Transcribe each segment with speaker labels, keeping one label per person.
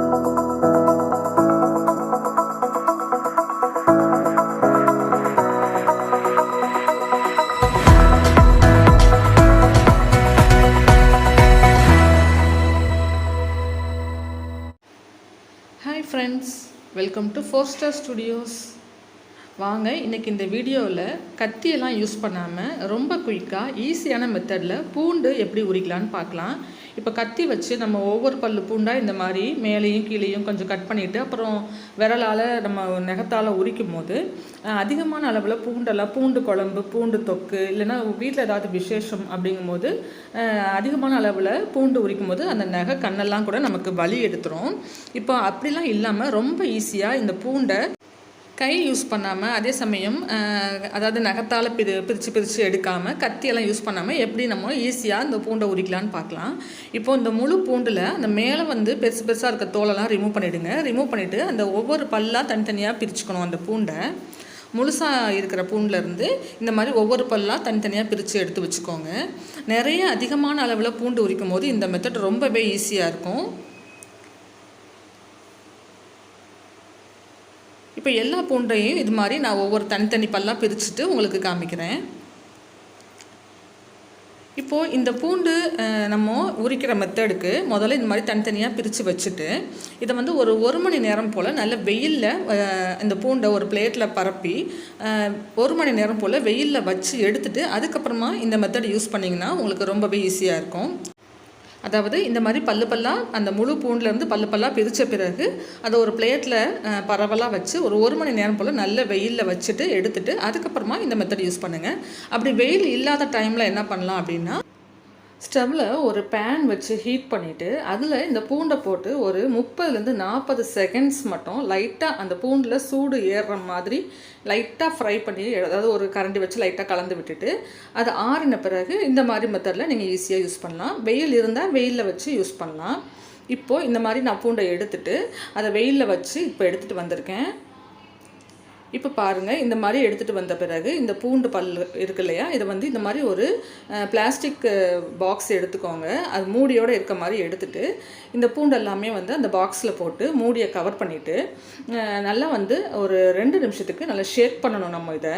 Speaker 1: Hi friends welcome to four star studios வாங்க இன்றைக்கி இந்த வீடியோவில் கத்தியெல்லாம் யூஸ் பண்ணாமல் ரொம்ப குயிக்காக ஈஸியான மெத்தடில் பூண்டு எப்படி உரிக்கலான்னு பார்க்கலாம். இப்போ கத்தி வச்சு நம்ம ஒவ்வொரு பல் பூண்டாக இந்த மாதிரி மேலேயும் கீழேயும் கொஞ்சம் கட் பண்ணிவிட்டு அப்புறம் விரலால் நம்ம நகத்தால் உரிக்கும் போது அதிகமான அளவில் பூண்டெல்லாம் பூண்டு குழம்பு பூண்டு தொக்கு இல்லைன்னா வீட்டில் ஏதாவது விசேஷம் அப்படிங்கும்போது அதிகமான அளவில் பூண்டு உரிக்கும் போது அந்த நகை கண்ணெல்லாம் கூட நமக்கு வலி எடுத்துரும். இப்போ அப்படிலாம் இல்லாமல் ரொம்ப ஈஸியாக இந்த பூண்டை கை யூஸ் பண்ணாமல் அதே சமயம் அதாவது நகத்தால் பிரி பிரித்து பிரித்து எடுக்காமல் கத்தியெல்லாம் யூஸ் பண்ணாமல் எப்படி நம்ம ஈஸியாக இந்த பூண்டை உரிக்கலான்னு பார்க்கலாம். இப்போ இந்த முழு பூண்டில் அந்த மேலே வந்து பெருசு பெருசாக இருக்க தோலெல்லாம் ரிமூவ் பண்ணிவிடுங்க ரிமூவ் பண்ணிவிட்டு அந்த ஒவ்வொரு பல்லாக தனித்தனியாக பிரிச்சுக்கணும் அந்த பூண்டை. முழுசாக இருக்கிற பூண்டுல இருந்து இந்த மாதிரி ஒவ்வொரு பல்லாக தனித்தனியாக பிரித்து எடுத்து வச்சுக்கோங்க. நிறைய அதிகமான அளவில் பூண்டு உரிக்கும் போது இந்த மெத்தட் ரொம்பவே ஈஸியாக இருக்கும். இப்போ எல்லா பூண்டையும் இது மாதிரி நான் ஒவ்வொரு தனித்தனி பல்லாக பிரிச்சுட்டு உங்களுக்கு காமிக்கிறேன். இப்போது இந்த பூண்டு நம்ம உரிக்கிற மெத்தடுக்கு முதல்ல இந்த மாதிரி தனித்தனியாக பிரித்து வச்சுட்டு இதை வந்து ஒரு ஒரு மணி நேரம் போல் நல்ல வெயிலில் இந்த பூண்டை ஒரு பிளேட்டில் பரப்பி ஒரு மணி நேரம் போல் வெயிலில் வச்சு எடுத்துட்டு அதுக்கப்புறமா இந்த மெத்தட் யூஸ் பண்ணிங்கன்னா உங்களுக்கு ரொம்பவே ஈஸியாக இருக்கும். அதாவது இந்த மாதிரி பல்லு பல்லாக அந்த முழு பூண்டுலேருந்து பல்லு பல்லாக பிரித்த பிறகு அதை ஒரு பிளேட்டில் பரவலாக வச்சு ஒரு ஒரு மணி நேரம் போல் நல்ல வெயிலில் வச்சுட்டு எடுத்துட்டு அதுக்கப்புறமா இந்த மெத்தட் யூஸ் பண்ணுங்கள் அப்படி வெயில் இல்லாத டைமில் என்ன பண்ணலாம் அப்படின்னா ஸ்டவ்வில் ஒரு பேன் வச்சு ஹீட் பண்ணிவிட்டு அதில் இந்த பூண்டை போட்டு ஒரு முப்பதுலேருந்து நாற்பது செகண்ட்ஸ் மட்டும் லைட்டாக அந்த பூண்டில் சூடு ஏறுற மாதிரி லைட்டாக ஃப்ரை பண்ணி அதாவது ஒரு கரண்டி வச்சு லைட்டாக கலந்து விட்டுட்டு அது ஆறின பிறகு இந்த மாதிரி மெத்தடில் நீங்கள் ஈஸியாக யூஸ் பண்ணலாம். வெயில் இருந்தால் வெயிலில் வச்சு யூஸ் பண்ணலாம். இப்போது இந்த மாதிரி நான் பூண்டை எடுத்துட்டு அதை வெயிலில் வச்சு இப்போ எடுத்துகிட்டு வந்திருக்கேன். இப்போ பாருங்கள் இந்த மாதிரி எடுத்துகிட்டு வந்த பிறகு இந்த பூண்டு பல் இருக்கு இல்லையா இதை வந்து இந்த மாதிரி ஒரு பிளாஸ்டிக் பாக்ஸ் எடுத்துக்கோங்க. அது மூடியோடு இருக்க மாதிரி எடுத்துட்டு இந்த பூண்டு எல்லாமே வந்து அந்த பாக்ஸில் போட்டு மூடியை கவர் பண்ணிவிட்டு நல்லா வந்து ஒரு ரெண்டு நிமிஷத்துக்கு நல்லா ஷேக் பண்ணணும் நம்ம இதை.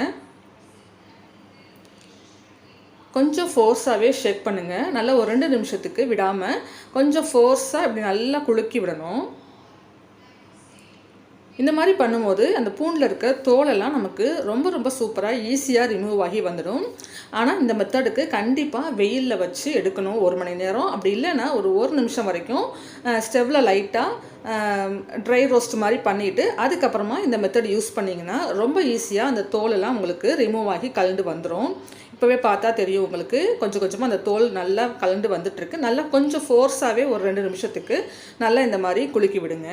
Speaker 1: கொஞ்சம் ஃபோர்ஸாகவே ஷேக் பண்ணுங்கள் நல்லா ஒரு ரெண்டு நிமிஷத்துக்கு விடாமல் கொஞ்சம் ஃபோர்ஸாக இப்படி நல்லா குலுக்கி விடணும். இந்த மாதிரி பண்ணும்போது அந்த பூண்டில் இருக்க தோலெல்லாம் நமக்கு ரொம்ப ரொம்ப சூப்பராக ஈஸியாக ரிமூவ் ஆகி வந்துடும். ஆனால் இந்த மெத்தடுக்கு கண்டிப்பாக வெயிலில் வச்சு எடுக்கணும் ஒரு மணி நேரம். அப்படி இல்லைன்னா ஒரு ஒரு நிமிஷம் வரைக்கும் ஸ்டெவ்வில் லைட்டாக ட்ரை ரோஸ்ட் மாதிரி பண்ணிவிட்டு அதுக்கப்புறமா இந்த மெத்தட் யூஸ் பண்ணிங்கன்னா ரொம்ப ஈஸியாக அந்த தோலெல்லாம் உங்களுக்கு ரிமூவ் ஆகி கலந்து வந்துடும் இப்போவே பார்த்தா தெரியும் உங்களுக்கு கொஞ்சம் கொஞ்சமாக அந்த தோல் நல்லா கலந்து வந்துட்டுருக்கு நல்லா கொஞ்சம் ஃபோர்ஸாகவே ஒரு ரெண்டு நிமிஷத்துக்கு நல்லா இந்த மாதிரி குலுக்கி விடுங்க.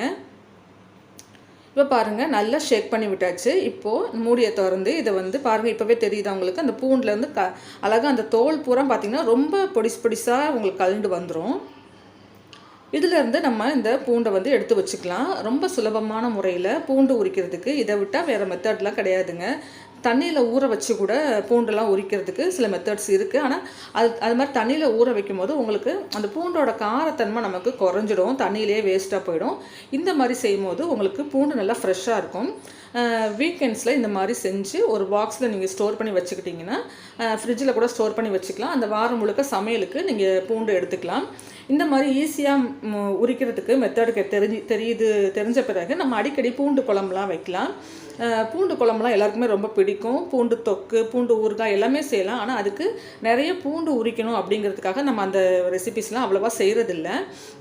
Speaker 1: இப்போ பாருங்கள் நல்லா ஷேக் பண்ணி விட்டாச்சு. இப்போது மூடியை திறந்து இதை வந்து பாருங்கள் இப்போவே தெரியுது அவங்களுக்கு அந்த பூண்டுலேருந்து க அழகாக அந்த தோல் பூரா பார்த்திங்கன்னா ரொம்ப பொடிசு பொடிசாக உங்களுக்கு கலண்டு வந்துடும் இதிலேருந்து நம்ம இந்த பூண்டை வந்து எடுத்து வச்சுக்கலாம். ரொம்ப சுலபமான முறையில் பூண்டு உரிக்கிறதுக்கு. இதை விட்டால் வேறு மெத்தட்லாம் கிடையாதுங்க. தண்ணியில் ஊற வச்சு கூட பூண்டெல்லாம் உரிக்கிறதுக்கு சில மெத்தட்ஸ் இருக்குது ஆனால் அது அது மாதிரி தண்ணியில் ஊற வைக்கும் போது உங்களுக்கு அந்த பூண்டோட காரத்தன்மை நமக்கு குறைஞ்சிடும். தண்ணியிலே வேஸ்ட்டாக போயிடும். இந்த மாதிரி செய்யும் போது உங்களுக்கு பூண்டு நல்லா ஃப்ரெஷ்ஷாக இருக்கும். வீக்கெண்ட்ஸில் இந்த மாதிரி செஞ்சு ஒரு பாக்ஸில் நீங்கள் ஸ்டோர் பண்ணி வச்சுக்கிட்டிங்கன்னா ஃப்ரிட்ஜில் கூட ஸ்டோர் பண்ணி வச்சுக்கலாம். அந்த வாரம் முழுக்க சமையலுக்கு நீங்கள் பூண்டு எடுத்துக்கலாம். இந்த மாதிரி ஈஸியாக உரிக்கிறதுக்கு மெத்தடுக்கு தெரிஞ்சு தெரியுது தெரிஞ்ச பிறகு நம்ம அடிக்கடி பூண்டு குழம்புலாம் வைக்கலாம். பூண்டு குழம்புலாம் எல்லாருக்குமே ரொம்ப பிடிக்கும். பூண்டு தொக்கு பூண்டு ஊறுகாய் எல்லாமே செய்யலாம். ஆனால் அதுக்கு நிறைய பூண்டு உரிக்கணும் அப்படிங்கிறதுக்காக நம்ம அந்த ரெசிபிஸ்லாம் அவ்வளோவா செய்கிறதில்ல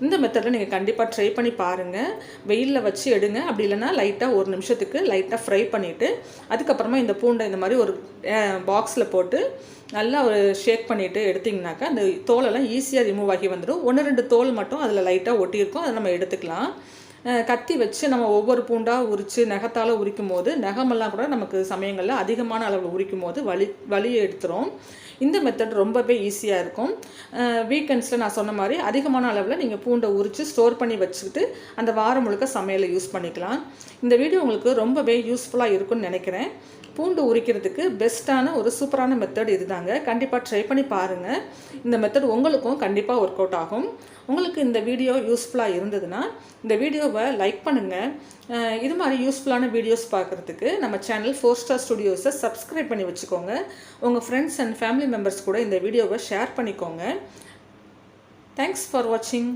Speaker 1: இந்த மெத்தடில் நீங்கள் கண்டிப்பாக ட்ரை பண்ணி பாருங்கள் வெயிலில் வச்சு எடுங்க. அப்படி இல்லைன்னா லைட்டாக ஒரு நிமிஷத்துக்கு லைட்டாக ஃப்ரை பண்ணிவிட்டு அதுக்கப்புறமா இந்த பூண்டை இந்த மாதிரி ஒரு பாக்ஸில் போட்டு நல்லா ஒரு ஷேக் பண்ணிவிட்டு எடுத்திங்கனாக்கா அந்த தோலெல்லாம் ஈஸியாக ரிமூவ் ஆகி வந்துடும். ஒன்று ரெண்டு தோல் மட்டும் அதில் லைட்டாக ஒட்டியிருக்கும். அதை நம்ம எடுத்துக்கலாம். கத்தி வச்சு நம்ம ஒவ்வொரு பூண்டாக உரித்து நகத்தால் உரிக்கும் போது நகமெல்லாம் கூட நமக்கு சமயங்களில் அதிகமான அளவில் உரிக்கும் போது வலி வலியை எடுத்துரும். இந்த மெத்தட் ரொம்பவே ஈஸியாக இருக்கும். வீக்கெண்ட்ஸில் நான் சொன்ன மாதிரி அதிகமான அளவில் நீங்கள் பூண்டை உரித்து ஸ்டோர் பண்ணி வச்சுக்கிட்டு அந்த வாரம் முழுக்க சமையலை யூஸ் பண்ணிக்கலாம். இந்த வீடியோ உங்களுக்கு ரொம்பவே யூஸ்ஃபுல்லாக இருக்கும்னு நினைக்கிறேன். பூண்டு உரிக்கிறதுக்கு பெஸ்ட்டான ஒரு சூப்பரான மெத்தட் இதுதாங்க. கண்டிப்பாக ட்ரை பண்ணி பாருங்கள் இந்த மெத்தட் உங்களுக்கும் கண்டிப்பாக ஒர்க் அவுட் ஆகும். உங்களுக்கு இந்த வீடியோ யூஸ்ஃபுல்லாக இருந்ததுன்னா இந்த வீடியோ வீடியோவை லைக் பண்ணுங்கள் இது மாதிரி யூஸ்ஃபுல்லான வீடியோஸ் பார்க்குறதுக்கு நம்ம சேனல் ஃபோர் ஸ்டார் ஸ்டுடியோஸை சப்ஸ்கிரைப் பண்ணி வச்சுக்கோங்க. உங்கள் ஃப்ரெண்ட்ஸ் அண்ட் ஃபேமிலி மெம்பர்ஸ் கூட இந்த வீடியோவை ஷேர் பண்ணிக்கோங்க. தேங்க்ஸ் ஃபார் வாட்சிங்